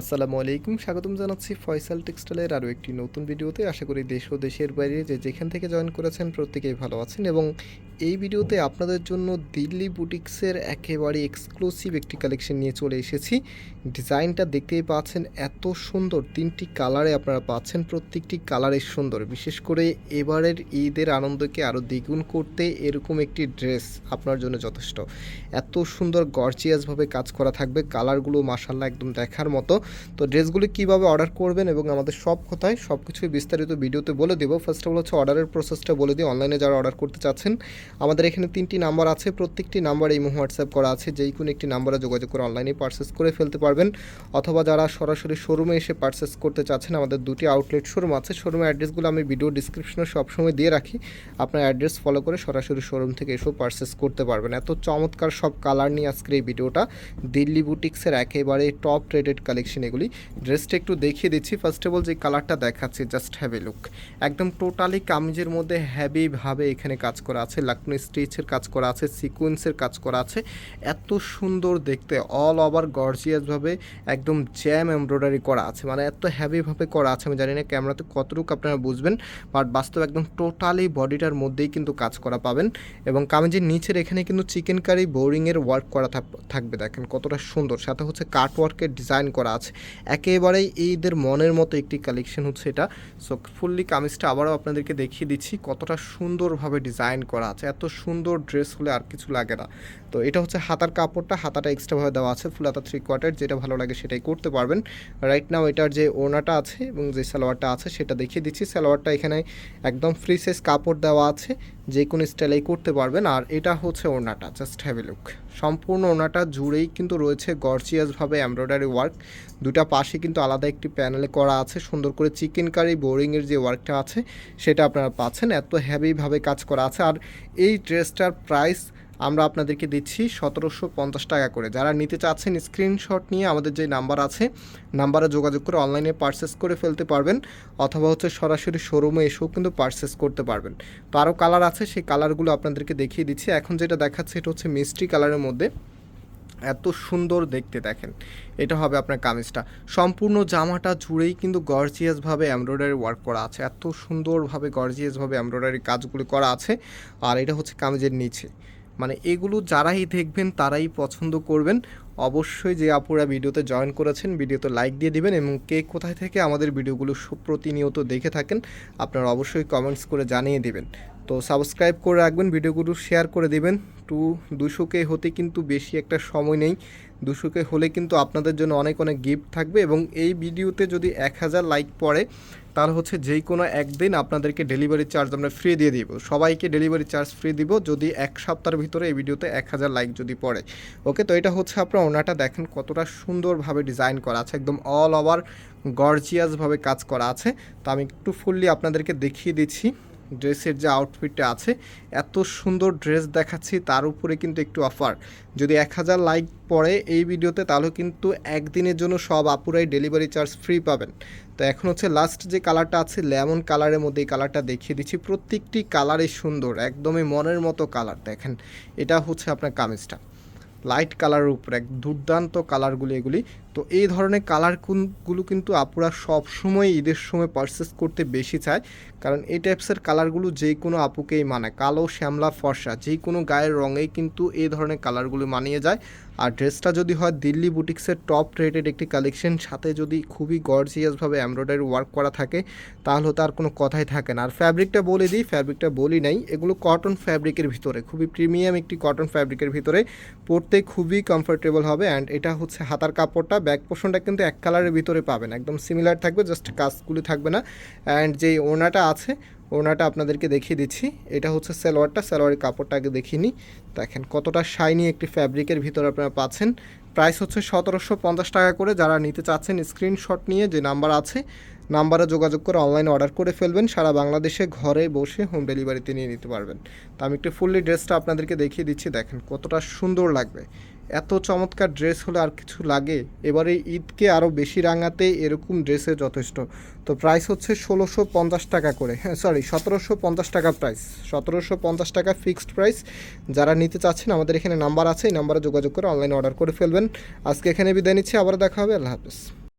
আসসালামু আলাইকুম, স্বাগতম জানাচ্ছি ফয়সাল টেক্সটাইলের আরও একটি নতুন ভিডিওতে। আশা করি দেশ ও দেশের বাইরে যে যেখান থেকে জয়েন করেছেন প্রত্যেকেই ভালো আছেন এবং এই ভিডিওতে আপনাদের জন্য দিল্লি বুটিক্সের একেবারে এক্সক্লুসিভ একটি কালেকশন নিয়ে চলে এসেছি। ডিজাইনটা দেখতেই পাচ্ছেন এত সুন্দর, তিনটি কালারে আপনারা পাচ্ছেন, প্রত্যেকটি কালারে সুন্দর। বিশেষ করে এবারের ঈদের আনন্দকে আরও দ্বিগুণ করতে এরকম একটি ড্রেস আপনার জন্য যথেষ্ট। এত সুন্দর গর্জিয়াসভাবে কাজ করা থাকবে, কালারগুলো মাসাল্লাহ একদম দেখার মতো। তো ড্রেসগুলি কীভাবে অর্ডার করবেন এবং আমাদের সব কথায় সব কিছুই বিস্তারিত ভিডিওতে বলে দেবো। ফার্স্ট অফ অল হচ্ছে অর্ডারের প্রসেসটা বলে দিই। অনলাইনে যারা অর্ডার করতে চাচ্ছেন, আমাদের এখানে তিনটি নাম্বার আছে। প্রত্যেকটি নাম্বার এই হোয়াটসঅ্যাপ করা আছে। যেই কোনো একটি নাম্বারে যোগাযোগ করে অনলাইনে পারচেস করে ফেলতে পারবেন। অথবা যারা সরাসরি শোরুমে এসে পারচেস করতে চাচ্ছেন, আমাদের দুটি আউটলেট শোরুম আছে। শোরুমের অ্যাড্রেসগুলো আমি ভিডিও ডিসক্রিপশনে সবসময় দিয়ে রাখি। আপনার অ্যাড্রেস ফলো করে সরাসরি শোরুম থেকে এসেও পারচেস করতে পারবেন। এত চমৎকার সব কালার নিয়ে আজকের এই ভিডিওটা দিল্লি বুটিক্সের একেবারে টপ রেটেড কালেকশন এগুলি। ড্রেসটা একটু দেখিয়ে দিচ্ছি। ফার্স্ট অফ অল যে কালারটা দেখাচ্ছি জাস্ট হ্যাভ লুক একদম টোটালি কামিজের মধ্যে হ্যাভিভাবে এখানে কাজ করা আছে। লাকনো স্টিচের কাজ করা আছে সিকুয়েন্সের কাজ করা আছে। এত সুন্দর দেখতে অল ওভার গর্জিয়াসভাবে একদম জ্যাম এমব্রয়ডারি করা আছে। মানে এত হ্যাভিভাবে করা আছে, আমি জানি না ক্যামেরাতে কতটুকু আপনারা বুঝবেন বাট বাস্তব একদম টোটালি বডিটার মধ্যেই কিন্তু কাজ করা পাবেন। এবং কামিজের নিচের এখানে কিন্তু চিকেন কারি বোরিংয়ের ওয়ার্ক করা থাক- থাকবে, দেখেন কতটা সুন্দর। সাথে হচ্ছে কাট ওয়ার্কের ডিজাইন করা আছে একেবারেই এইদের মনের মতো একটি কালেকশন হচ্ছে এটা। সো ফুললি কামিজটা আবারও আপনাদেরকে দেখিয়ে দিচ্ছি কতটা সুন্দরভাবে ডিজাইন করা আছে। এত সুন্দর ড্রেস হলে আর কিছু লাগে না। তো এটা হচ্ছে হাতার কাপড়টা, হাতাটা এক্সট্রাভাবে দেওয়া আছে ফুল হাতা থ্রি কোয়ার্টার যেটা ভালো লাগে সেটাই করতে পারবেন। রাইট নাও এটার যে ওড়নাটা আছে এবং যে সালোয়ারটা আছে সেটা দেখিয়ে দিচ্ছি। সালোয়ারটা এখানে একদম ফ্রি সাইজ কাপড় দেওয়া আছে, যে কোনো স্টাইলেই করতে পারবেন। আর এটা হচ্ছে ওড়নাটা জাস্ট হ্যাভ লুক সম্পূর্ণ ওড়নাটা জুড়েই কিন্তু রয়েছে গর্জিয়াসভাবে এমব্রয়ডারি ওয়ার্ক দুটা পাশে কিন্তু আলাদা একটি প্যানেলে করা আছে, সুন্দর করে চিকেন কারি বোরিংয়ের যে ওয়ার্কটা আছে, সেটা আপনারা পাচ্ছেন। এত হ্যাভিভাবে কাজ করা আছে। আর এই ড্রেসটার প্রাইস আমরা আপনাদেরকে দিচ্ছি সতেরোশো পঞ্চাশ টাকা করে। যারা নিতে চাচ্ছেন স্ক্রিনশট নিয়ে আমাদের যে নাম্বার আছে নাম্বারে যোগাযোগ করে অনলাইনে পারচেস করে ফেলতে পারবেন, অথবা হচ্ছে সরাসরি শোরুমে এসেও কিন্তু পারচেস করতে পারবেন। তো আরও কালার আছে, সেই কালারগুলো আপনাদেরকে দেখিয়ে দিচ্ছি। এখন যেটা দেখাচ্ছে, এটা হচ্ছে মিষ্টি কালারের মধ্যে। এত সুন্দর দেখতে দেখেন। এটা হবে আপনার কামিজটা। সম্পূর্ণ জামাটা জুড়েই কিন্তু গর্জিয়াসভাবে এমব্রয়ডারি ওয়ার্ক করা আছে। এত সুন্দরভাবে গর্জিয়াসভাবে এমব্রয়ডারি কাজগুলি করা আছে। আর এটা হচ্ছে কামিজের নিচে। মানে এগুলো যারাই দেখবেন, তারাই পছন্দ করবেন। অবশ্যই যে আপুরা ভিডিওতে জয়েন করেছেন, ভিডিওতে লাইক দিয়ে দিবেন এবং কে কোথায় থেকে আমাদের ভিডিওগুলো প্রতিনিয়ত দেখে থাকেন, আপনারা অবশ্যই কমেন্টস করে জানিয়ে দিবেন। তো সাবস্ক্রাইব করে রাখবেন, ভিডিওগুলো শেয়ার করে দেবেন। টু, দুশোকে হতে কিন্তু বেশি একটা সময় নেই। দুশোকে হলে কিন্তু আপনাদের জন্য অনেক অনেক গিফট থাকবে এবং এই ভিডিওতে যদি এক হাজার লাইক পড়ে, তাহলে হচ্ছে যেই কোনো একদিন আপনাদেরকে ডেলিভারি চার্জ আমরা ফ্রি দিয়ে দিব। সবাইকে ডেলিভারি চার্জ ফ্রি দিব যদি এক সপ্তাহের ভিতরে এই ভিডিওতে এক হাজার লাইক যদি পড়ে। ওকে, তো এটা হচ্ছে আপনার ওনাটা দেখেন কতটা সুন্দরভাবে ডিজাইন করা আছে, একদম অল ওভার গর্জিয়াসভাবে কাজ করা আছে। তো আমি একটু ফুললি আপনাদেরকে দেখিয়ে দিচ্ছি। ড্রেসের যে আউটফিটটা আছে, এত সুন্দর ড্রেস দেখাচ্ছি, তার উপরে কিন্তু একটু অফার যদি এক হাজার লাইক পড়ে এই ভিডিওতে তাহলে কিন্তু একদিনের জন্য সব আপুরাই ডেলিভারি চার্জ ফ্রি পাবেন। তো এখন হচ্ছে লাস্ট যে কালারটা আছে লেমন কালারের মধ্যে এই কালারটা দেখিয়ে দিচ্ছি। প্রত্যেকটি কালারই সুন্দর, একদমই মনের মতো কালার দেখেন। এটা হচ্ছে আপনার কামিজটা। লাইট কালারের উপর, এক দুর্দান্ত কালারগুলি এগুলি। তো এই ধরনের কালার কোনগুলো কিন্তু আপুরা সব সময় ঈদের সময় পারচেস করতে বেশি চায়। কারণ এই টাইপসের কালারগুলো যে কোনো আপুকেই মানায়। কালো, শ্যামলা, ফর্সা, যে কোনো গায়ের রঙেই কিন্তু এই ধরনের কালারগুলো মানিয়ে যায়। আর ড্রেসটা যদি হয় দিল্লি বুটিক্সের টপ রেটেড একটি কালেকশন সাথে যদি খুবই গর্জিয়াসভাবে এমব্রয়ডারি ওয়ার্ক করা থাকে, তাহলে তার কোনো কথাই থাকে না। আর ফ্যাব্রিকটা বলে দিই ফ্যাব্রিকটা বলি নাই, এগুলো কটন ফ্যাব্রিকের ভিতরে, খুবই প্রিমিয়াম একটি কটন ফ্যাব্রিকের ভিতরে, পরতে খুবই কমফোর্টেবল হবে। অ্যান্ড এটা হচ্ছে হাতার কাপড়টা ব্যাক পোর্শনটা কিন্তু এক কালারের ভিতরে পাবেন, একদম সিমিলার থাকবে জাস্ট কাজগুলি থাকবে না। অ্যান্ড যেই ওনাটা আছে ওনাটা আপনাদেরকে দেখিয়ে দিচ্ছি। এটা হচ্ছে সালোয়ারটা, সালোয়ারের কাপড়টা আগে দেখিয়ে নিই। দেখেন কতটা শাইনি একটি ফ্যাব্রিকের ভিতরে আপনারা পাচ্ছেন। প্রাইস হচ্ছে সতেরোশো পঞ্চাশ টাকা করে। যারা নিতে চাচ্ছেন স্ক্রিনশট নিয়ে যে নাম্বার আছে নাম্বারে যোগাযোগ করে অনলাইনে অর্ডার করে ফেলবেন। সারা বাংলাদেশে ঘরে বসে হোম ডেলিভারিতে নিয়ে নিতে পারবেন। তো আমি একটু ফুললি ড্রেসটা আপনাদেরকে দেখিয়ে দিচ্ছি। দেখেন কতটা সুন্দর লাগবে। এত চমৎকার ড্রেস হলে আর কিছু লাগে? এবারে ঈদকে আরও বেশি রাঙাতে এরকম ড্রেসে যথেষ্ট। তো প্রাইস হচ্ছে ষোলোশো পঞ্চাশ টাকা করে। হ্যাঁ সরি সতেরোশো পঞ্চাশ টাকা প্রাইস সতেরোশো পঞ্চাশ টাকা ফিক্সড প্রাইস যারা নিতে চাচ্ছেন, আমাদের এখানে নাম্বার আছে, এই নাম্বারে যোগাযোগ করে অনলাইনে অর্ডার করে ফেলবেন। আজকে এখানে বিদায় নিচ্ছি আবার দেখা হবে, আল্লাহ হাফেজ।